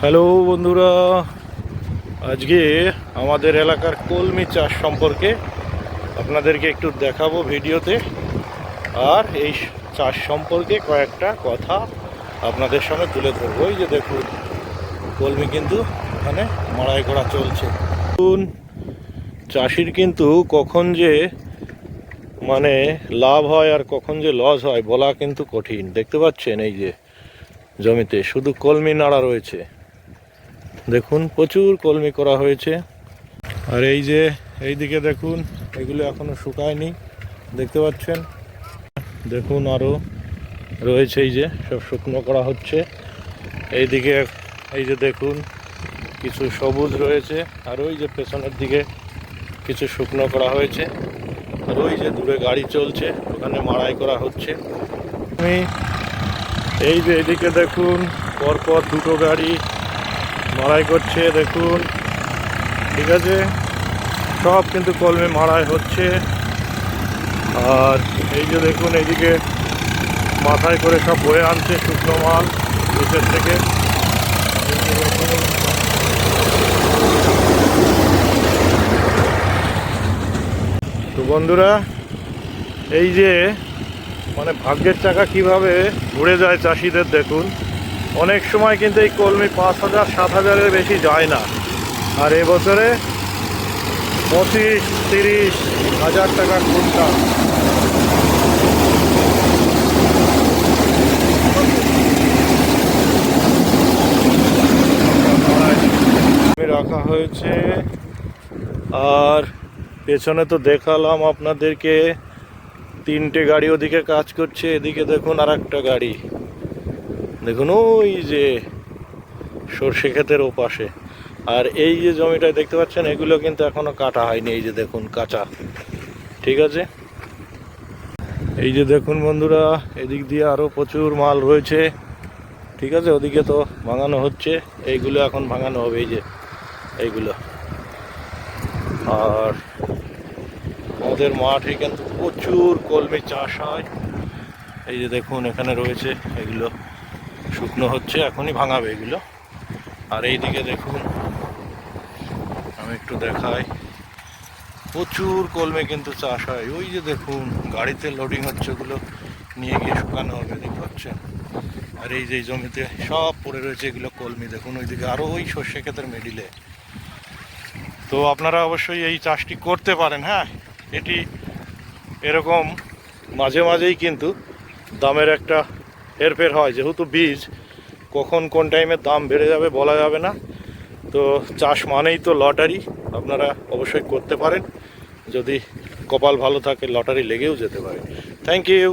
Hello বন্ধুরা, আজকে আমাদের এলাকার কলমি চাষ সম্পর্কে আপনাদেরকে একটু দেখাবো ভিডিওতে। আর এই চাষ সম্পর্কে কয়েকটা কথা আপনাদের সামনে তুলে ধরবো। এই যে দেখুন, কলমি কিন্তু এখানে মাড়াই করা চলছে। চাষির কিন্তু কখন যে মানে লাভ হয় আর কখন যে লস হয় বলা কিন্তু কঠিন। দেখতে পাচ্ছেন এই যে জমিতে, শুধু কলমি নাড়া রয়েছে। দেখুন, প্রচুর কলমি করা হয়েছে। আর এই যে এইদিকে দেখুন, এগুলো এখনও শুকায়নি। দেখতে পাচ্ছেন? দেখুন আরও রয়েছে এই যে, সব শুকনো করা হচ্ছে। এইদিকে, এই যে দেখুন, কিছু সবুজ রয়েছে। আর ওই যে পেছনের দিকে কিছু শুকনো করা হয়েছে। আর ওই যে দূরে গাড়ি চলছে, ওখানে মাড়াই করা হচ্ছে। আমি এই যে এদিকে দেখুন, পরপর দুটো গাড়ি মাড়াই করছে, দেখুন। ঠিক আছে? সব কিন্তু কলমে মাড়াই হচ্ছে। আর এই যে দেখুন, এইদিকে মাথায় করে সব বয়ে আনছে শুকনো মাল নিচের থেকে। তো বন্ধুরা, এই যে মানে ভাগ্যের চাকা কীভাবে ঘুরে যায় চাষিদের দেখুন। অনেক সময় কিন্তু এই কলমি পাঁচ হাজার, সাত হাজারের বেশি যায় না। আর এবছরে পঁচিশ, তিরিশ হাজার টাকা কুইন্টাল। রাখা হয়েছে। আর পেছনে তো দেখালাম আপনাদেরকে। তিনটে গাড়ি ওদিকে কাজ করছে, এদিকে দেখুন আর একটা গাড়ি। দেখুন, ওই যে সর্ষে ক্ষেতের ওপাশে। আর এই যে জমিটা দেখতে পাচ্ছেন, এগুলো কিন্তু এখনও কাটা হয়নি, এই যে দেখুন, কাঁচা। ঠিক আছে? এই যে দেখুন বন্ধুরা, এদিক দিয়ে আরও প্রচুর মাল রয়েছে। ঠিক আছে? ওদিকে তো ভাঙানো হচ্ছে। এইগুলো এখন ভাঙানো হবে, এই যে এইগুলো। আর আমাদের মাঠে কিন্তু প্রচুর কলমি চাষ হয়। এই যে দেখুন, এখানে রয়েছে এগুলো। শুকনো হচ্ছে, এখনই ভাঙাবে এগুলো। আর এইদিকে দেখুন, আমি একটু দেখাই। প্রচুর কলমে কিন্তু চাষ হয়। ওই যে দেখুন, গাড়িতে লোডিং হচ্ছে ওগুলো, নিয়ে গিয়ে শুকানো হবে, দেখতে পাচ্ছেন? আর এই যে জমিতে সব পড়ে রয়েছে এগুলো কলমি। দেখুন, ওইদিকে আরও ওই সর্ষে ক্ষেতের মিডিলে তো আপনারা অবশ্যই এই চাষটি করতে পারেন হ্যাঁ? এটি এরকম মাঝে মাঝেই কিন্তু দামের একটা হেরফের হয়, যেহেতু বীজ, কখন কোন টাইমে দাম বেড়ে যাবে বলা যাবে না। তো চাষ মানেই তো লটারি, আপনারা অবশ্যই করতে পারেন। যদি কপাল ভালো থাকে, লটারি লেগেও যেতে পারে। Thank you